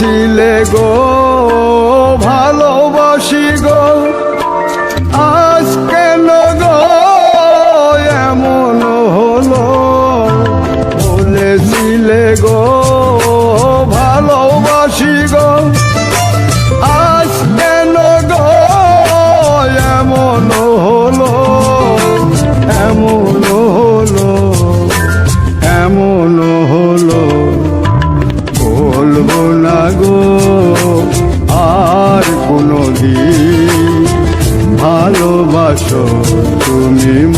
বলেছিলে গো। ভালোবাসো তুমি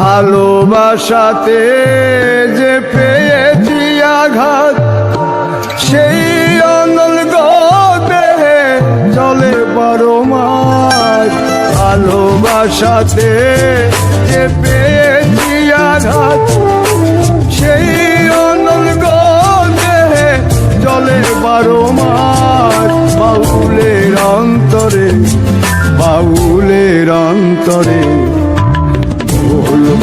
ভালোবাসাতে যে পেয়েছি আঘাত, সেই অনল দেহে চলে বারো মাস ভালোবাসাতে যে পেয়েছি আঘাত, সেই অনল দেহে চলে বারো মাস বাউলের অন্তরে বাউলের অন্তরে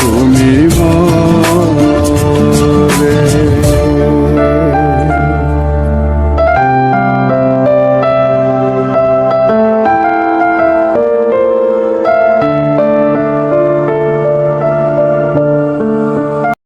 তুমি মা